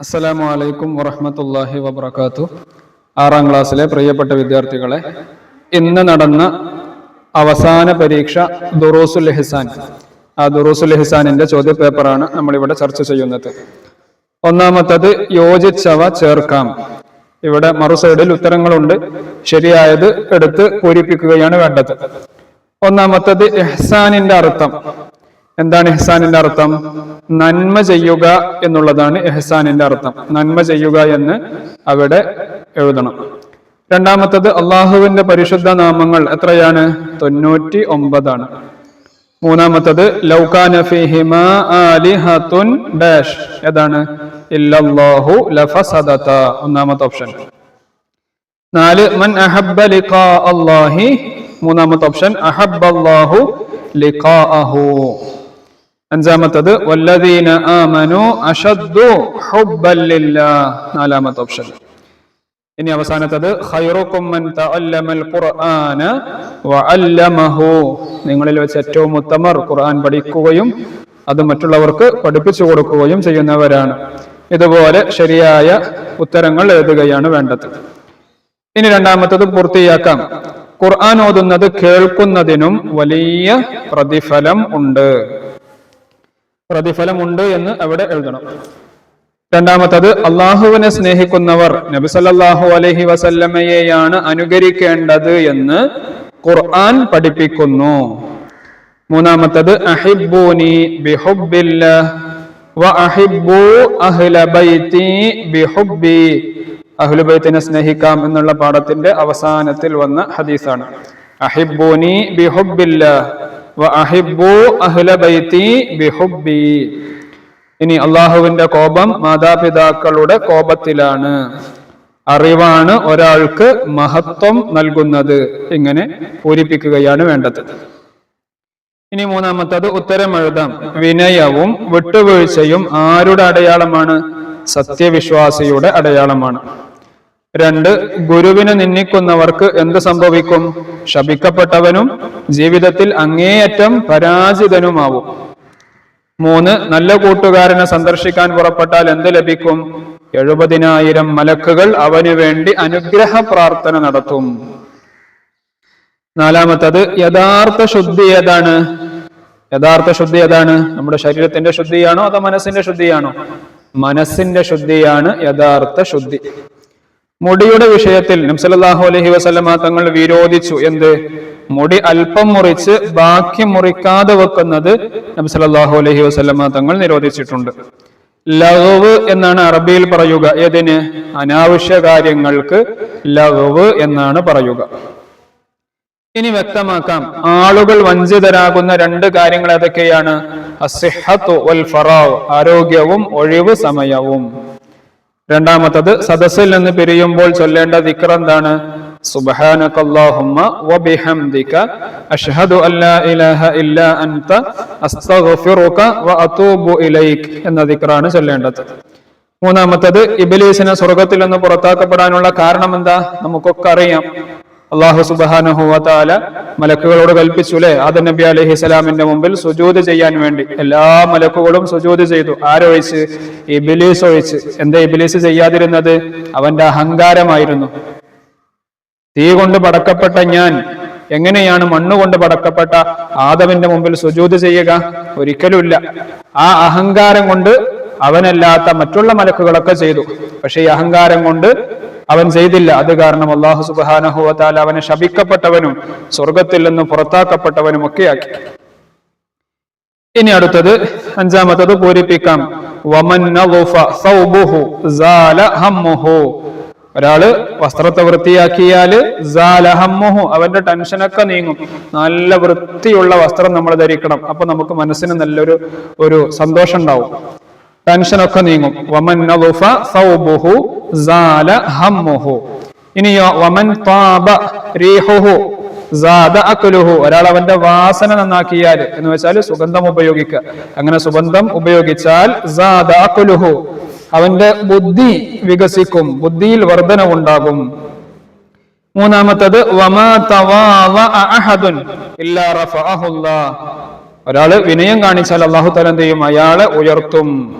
അസ്സലാമു അലൈക്കും വറഹമത്തല്ലാഹി വബർക്കാത്തു ആറാം ക്ലാസ്സിലെ പ്രിയപ്പെട്ട വിദ്യാർത്ഥികളെ ഇന്ന് നടന്ന അവസാന പരീക്ഷ ദുറൂസുൽ ഹിസാൻ ആ ദുറൂസുൽ ഹിസാനിന്റെ ചോദ്യ പേപ്പറാണ് നമ്മളിവിടെ ചർച്ച ചെയ്യുന്നത്. ഒന്നാമത്തത് യോജിച്ചവ ചേർക്കാം. ഇവിടെ മറുസൈഡിൽ ഉത്തരങ്ങളുണ്ട്. ശരിയായത് എടുത്ത് പൂരിപ്പിക്കുകയാണ് വേണ്ടത്. ഒന്നാമത്തത് എഹ്സാനിന്റെ അർത്ഥം. എന്താണ് എഹ്സാനിന്റെ അർത്ഥം? നന്മ ചെയ്യുക എന്നുള്ളതാണ് എഹ്സാനിന്റെ അർത്ഥം. നന്മ ചെയ്യുക എന്ന് അവിടെ എഴുതണം. രണ്ടാമത്തത് അള്ളാഹുവിന്റെ പരിശുദ്ധ നാമങ്ങൾ എത്രയാണ്? തൊണ്ണൂറ്റി ഒമ്പതാണ് മൂന്നാമത്തത് ലൗകാന ഫീഹിമ ആലിഹത്തുൻ ഡാഷ്. ഏതാണ്? ഇല്ലല്ലാഹു ലഫസദത. ഒന്നാമത്തെ ഓപ്ഷൻ. നാല് മൻ അഹബ്ബ ലിഖാ അല്ലാഹി. മൂന്നാമത്തെ ഓപ്ഷൻ അഹബ്ബ അല്ലാഹു ലിഖാഅഹു. അഞ്ചാമത്തത് വല്ലദീന ആമനു അഷദ്ദു ഹുബ്ബൻ ലില്ലാഹ്. നാലാമത്തെ ഓപ്ഷൻ. ഇനി അവസാനത്തത് ഖൈറുക്കും മൻ തഅല്ലമൽ ഖുർആന വഅല്ലമഹു. നിങ്ങളിൽ വെച്ച് ഏറ്റവും ഉത്തമർ ഖുർആൻ പഠിക്കുകയും അത് മറ്റുള്ളവർക്ക് പഠിപ്പിച്ചു കൊടുക്കുകയും ചെയ്യുന്നവരാണ്. ഇതുപോലെ ശരിയായ ഉത്തരങ്ങൾ എഴുതുകയാണ് വേണ്ടത്. ഇനി രണ്ടാമത്തത് പൂർത്തിയാക്കാം. ഖുർആൻ ഓതുന്നത് കേൾക്കുന്നതിനും വലിയ പ്രതിഫലം ഉണ്ട്. പ്രതിഫലമുണ്ട് എന്ന് അവിടെ എഴുതണം. രണ്ടാമത്തത് അള്ളാഹുവിനെ സ്നേഹിക്കുന്നവർ നബി സല്ലല്ലാഹു അലൈഹി വസല്ലമയെയാണ് അനുകരിക്കേണ്ടത് എന്ന് ഖുർആൻ പഠിപ്പിക്കുന്നു. മൂന്നാമത്തത് അഹിബൂനി ബിഹുബില്ല അഹ്ലുബൈത്തിനെ സ്നേഹിക്കാം എന്നുള്ള പാഠത്തിന്റെ അവസാനത്തിൽ വന്ന ഹദീസാണ്. അഹിബൂനി ബിഹുബില്ലാഹ് ഇനി അള്ളാഹുവിന്റെ കോപം മാതാപിതാക്കളുടെ കോപത്തിലാണ്. അറിവാണ് ഒരാൾക്ക് മഹത്വം നൽകുന്നത്. ഇങ്ങനെ പൂരിപ്പിക്കുകയാണ് വേണ്ടത്. ഇനി മൂന്നാമത്തത് ഉത്തരം എഴുതാം. വിനയവും വിട്ടുവീഴ്ചയും ആരുടെ അടയാളമാണ്? സത്യവിശ്വാസിയുടെ അടയാളമാണ്. രണ്ട് ഗുരുവിനെ നിന്ദിക്കുന്നവർക്ക് എന്ത് സംഭവിക്കും? ശപിക്കപ്പെട്ടവനും ജീവിതത്തിൽ അങ്ങേയറ്റം പരാജിതനുമാവും. മൂന്ന് നല്ല കൂട്ടുകാരനെ സന്ദർശിക്കാൻ പുറപ്പെട്ടാൽ എന്ത് ലഭിക്കും? എഴുപതിനായിരം മലക്കുകൾ അവന് വേണ്ടി അനുഗ്രഹ പ്രാർത്ഥന നടത്തും. നാലാമത്തത് യഥാർത്ഥ ശുദ്ധി ഏതാണ്? യഥാർത്ഥ ശുദ്ധി ഏതാണ്? നമ്മുടെ ശരീരത്തിന്റെ ശുദ്ധിയാണോ അതോ മനസ്സിന്റെ ശുദ്ധിയാണോ? മനസ്സിന്റെ ശുദ്ധിയാണ് യഥാർത്ഥ ശുദ്ധി. മുടിയുടെ വിഷയത്തിൽ നബ്സലാഹു അലഹി വസല്ലമ തങ്ങൾ വിരോധിച്ചു. എന്ത്? മുടി അല്പം മുറിച്ച് ബാക്കി മുറിക്കാതെ വെക്കുന്നത് നബ്സലാഹു അലഹി വസല്ലമ തങ്ങൾ നിരോധിച്ചിട്ടുണ്ട്. ലഹവ് എന്നാണ് അറബിയിൽ പറയുക. ഏതിന്? അനാവശ്യ കാര്യങ്ങൾക്ക് ലഹവ് എന്നാണ് പറയുക. ഇനി വ്യക്തമാക്കാം. ആളുകൾ വഞ്ചിതരാകുന്ന രണ്ട് കാര്യങ്ങൾ ഏതൊക്കെയാണ്? അസിഹത്ത് ആരോഗ്യവും ഒഴിവ് സമയവും. രണ്ടാമത്തത് സദസ്സിൽ നിന്ന് പിരിയുമ്പോൾ ചൊല്ലേണ്ട ദിക്ർ എന്താണ്? എന്ന ദിക്റാണ് ചൊല്ലേണ്ടത്. മൂന്നാമത്തത് ഇബിലീസിനെ സ്വർഗത്തിൽ നിന്ന് പുറത്താക്കപ്പെടാനുള്ള കാരണം എന്താ? നമുക്കൊക്കെ അറിയാം. അള്ളാഹു സുബാനുഹുവല മലക്കുകളോട് കൽപ്പിച്ചു അല്ലെ ആദം നബി അലഹി സ്വലാമിന്റെ മുമ്പിൽ സുജൂത് ചെയ്യാൻ വേണ്ടി. എല്ലാ മലക്കുകളും സുജൂത് ചെയ്തു. ആരൊഴിച്ച് ഇബിലീസ് ഒഴിച്ച്. എന്താ ഇബിലീസ് ചെയ്യാതിരുന്നത്? അവന്റെ അഹങ്കാരമായിരുന്നു. തീ കൊണ്ട് പടക്കപ്പെട്ട ഞാൻ എങ്ങനെയാണ് മണ്ണുകൊണ്ട് പടക്കപ്പെട്ട ആദവിന്റെ മുമ്പിൽ സുജൂത് ചെയ്യുക? ഒരിക്കലുമില്ല. ആ അഹങ്കാരം കൊണ്ട് അവനല്ലാത്ത മറ്റുള്ള മലക്കുകളൊക്കെ ചെയ്തു. പക്ഷെ ഈ അഹങ്കാരം കൊണ്ട് അവൻ ചെയ്തില്ല. അത് കാരണം അള്ളാഹു സുബാനഹുവത്താൽ അവനെ ശപിക്കപ്പെട്ടവനും സ്വർഗത്തിൽ നിന്ന് പുറത്താക്കപ്പെട്ടവനും ഒക്കെയാക്കി ഇനി അടുത്തത് അഞ്ചാമത്തത് പൂരിപ്പിക്കാം. ഒരാൾ വസ്ത്രത്തെ വൃത്തിയാക്കിയാൽ അവന്റെ ടെൻഷനൊക്കെ നീങ്ങും. നല്ല വൃത്തിയുള്ള വസ്ത്രം നമ്മൾ ധരിക്കണം. അപ്പൊ നമുക്ക് മനസ്സിന് നല്ലൊരു ഒരു സന്തോഷം ഉണ്ടാവും. ടെൻഷനൊക്കെ നീങ്ങും. വമൻ സൗബുഹു സാല ഹമ്മുഹു. ഇനിയോ വമൻ താബ റീഹുഹു ഒരാൾ അവന്റെ വാസന നന്നാക്കിയാൽ എന്ന് വെച്ചാൽ സുഗന്ധം ഉപയോഗിക്കുക. അങ്ങനെ സുഗന്ധം ഉപയോഗിച്ചാൽ അവന്റെ ബുദ്ധി വികസിക്കും ബുദ്ധിയിൽ വർധനവുണ്ടാകും. മൂന്നാമത്തത് വമാ തവാ ഒരാൾ വിനയം കാണിച്ചാൽ അള്ളാഹു തല എന്ത് ചെയ്യും? അയാളെ ഉയർത്തും.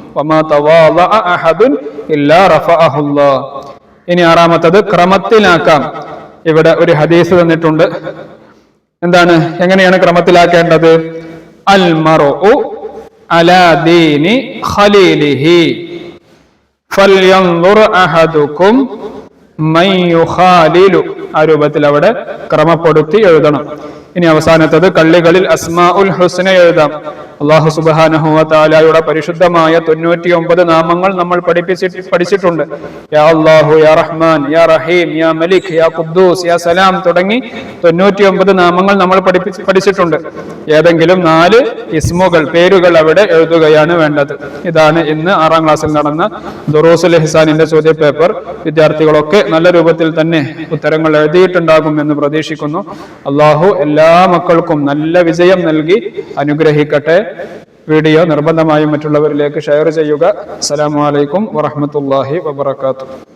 ഇനി ആറാമത്തത് ക്രമത്തിലാക്കാം. ഇവിടെ ഒരു ഹദീസ് തന്നിട്ടുണ്ട്. എന്താണ്? എങ്ങനെയാണ് ക്രമത്തിലാക്കേണ്ടത്? അൽ മർഉ അലാ ഖലീലിഹി. അഹദുക്കും മൻ ആ രൂപത്തിൽ അവിടെ ക്രമപ്പെടുത്തി എഴുതണം. ഇനി അവസാനത്തത് കള്ളികളിൽ അസ്മാ ഉൽ ഹുസ്ന എഴുതാം. അള്ളാഹു സുബാനഹുലായുടെ പരിശുദ്ധമായ തൊണ്ണൂറ്റി ഒമ്പത് നാമങ്ങൾ നമ്മൾ പഠിപ്പിച്ചിട്ട് പഠിച്ചിട്ടുണ്ട്. യാ അള്ളാഹു യാ റഹ്മാൻ യാ റഹീം യാ മലിക് യാ ഖുദ്ദൂസ് യാ സലാം തുടങ്ങി തൊണ്ണൂറ്റി ഒമ്പത് നാമങ്ങൾ നമ്മൾ പഠിപ്പിച്ച് പഠിച്ചിട്ടുണ്ട്. ഏതെങ്കിലും നാല് ഇസ്മുകൾ പേരുകൾ അവിടെ എഴുതുകയാണ് വേണ്ടത്. ഇതാണ് ഇന്ന് ആറാം ക്ലാസ്സിൽ നടന്ന ദുറൂസുൽ ഹിസാനിന്റെ ചോദ്യ പേപ്പർ വിദ്യാർത്ഥികളൊക്കെ നല്ല രൂപത്തിൽ തന്നെ ഉത്തരങ്ങൾ എഴുതിയിട്ടുണ്ടാകും എന്ന് പ്രതീക്ഷിക്കുന്നു. അള്ളാഹു എല്ലാ മക്കൾക്കും നല്ല വിജയം നൽകി അനുഗ്രഹിക്കട്ടെ. വീഡിയോ നിർബന്ധമായും മറ്റുള്ളവരിലേക്ക് ഷെയർ ചെയ്യുക. അസ്സലാമു അലൈക്കും വറഹ്മത്തുള്ളാഹി വബറകാതുഹു.